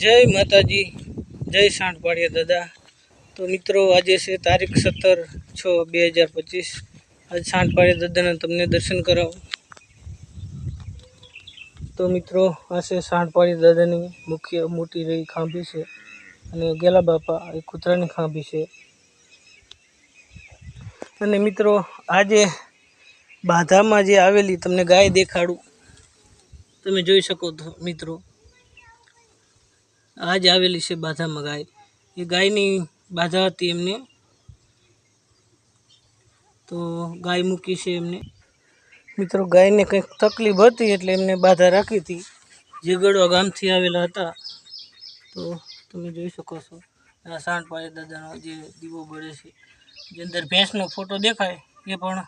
જય માતાજી, જય સાંઠપાડિયા દાદા. તો મિત્રો, આજે છે તારીખ સત્તર છ બે હજાર પચીસ. આજે સાંઠપાડિયા દાદાના તમને દર્શન કરાવું. તો મિત્રો, આ છે સાંઠપાડિયા દાદાની મુખ્ય મોટી રહી ખાંભી છે અને ગેલા બાપા એ કૂતરાની ખાંભી છે. અને મિત્રો, આજે બાધામાં જે આવેલી, તમને ગાય દેખાડું. તમે જોઈ શકો છો મિત્રો આજ આવેલી છે બાધામાં ગાય. એ ગાયની બાધા હતી એમને. તો ગાય મૂકી છે એમને. મિત્રો, ગાયને કંઈક તકલીફ હતી એટલે એમને બાધા રાખી હતી. જીગડવા ગામથી આવેલા હતા. તો તમે જોઈ શકો છો. આ સાંઠપાળે દાદાનો જે દીવો બળે છે. જે અંદર ભેંસનો ફોટો દેખાય, એ પણ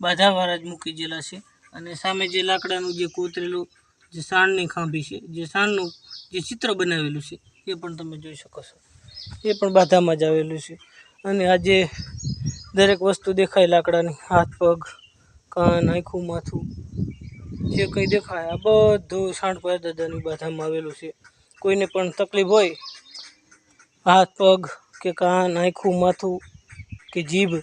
બાધાવાળા જ મૂકી ગયેલા છે. અને સામે જે લાકડાનું જે કોતરેલું જે સાણની ખાંભી છે, જે સાણનું જે ચિત્ર બનાવેલું છે. એ પણ તમે જોઈ શકો છો. એ પણ બાધામાં જ આવેલું છે. અને આજે દરેક વસ્તુ દેખાય લાકડાની. હાથ, પગ, કાન, આંખું, માથું, જે કંઈ દેખાય, આ બધું સાંઠપાળા દાદાની બાધામાં આવેલું છે. કોઈને પણ તકલીફ હોય, હાથ, પગ કે કાન, આંખું, માથું કે જીભ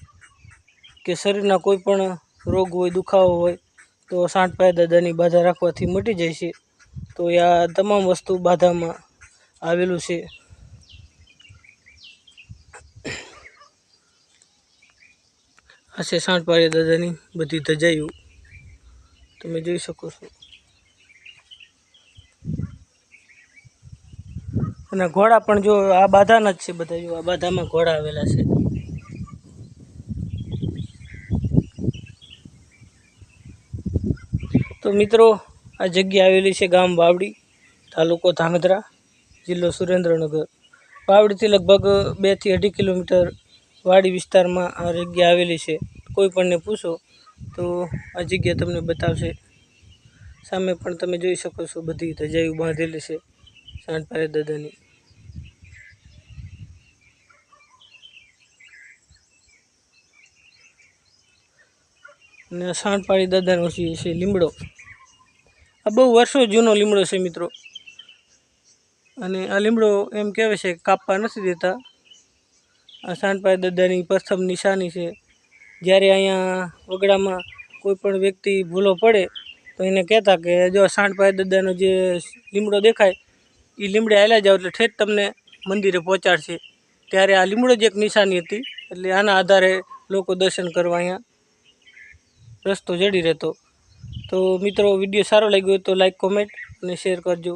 કે શરીરના કોઈ પણ રોગ હોય, દુખાવો હોય, તો સાંઠપાયા દાદાની બાધા રાખવાથી મટી જાય છે. તો આ તમામ વસ્તુ બાધામાં આવેલું છે. આ છે સાંઠપાળિયા દાદાની બધી ધજાયું તમે જોઈ શકો છો. અને ઘોડા પણ જો આ બાધાના જ છે બધા, જો આ બાધામાં ઘોડા આવેલા છે. તો મિત્રો આ જગ્યા આવેલી છે ગામ વાવડી તાલુકો ધાંગધ્રા, જિલ્લો સુરેન્દ્રનગર. વાવડીથી લગભગ બેથી અઢી કિલોમીટર વાડી વિસ્તારમાં આ જગ્યા આવેલી છે. કોઈ પણને પૂછો તો આ જગ્યા તમને બતાવશે. સામે પણ તમે જોઈ શકો છો બધી ધજાઈઓ બાંધેલી છે સાંઠપારે દાદાની. અને સાંઠપાળી દાદાનો છે લીમડો આ બહુ વર્ષો જૂનો લીમડો છે મિત્રો. અને આ લીમડો એમ કહેવાય છે કાપવા નથી દેતા. આ સાંઠપાળી દાદાની પ્રથમ નિશાની છે. જ્યારે અહીંયા વગડામાં કોઈ પણ વ્યક્તિ ભૂલો પડે, તો એને કહેતા કે જો સાંઠપાળી દાદાનો જે લીમડો દેખાય એ લીમડે હાલ્યા જાઓ એટલે ઠેઠ તમને મંદિરે પહોંચાડશે. ત્યારે આ લીમડો જ એક નિશાની હતી. એટલે આના આધારે લોકો દર્શન કરવા અહીંયા રસ્તો જડી રહેતો. તો મિત્રો વીડિયો સારો લાગ્યો હોય તો લાઈક કોમેન્ટ અને શેર કરજો.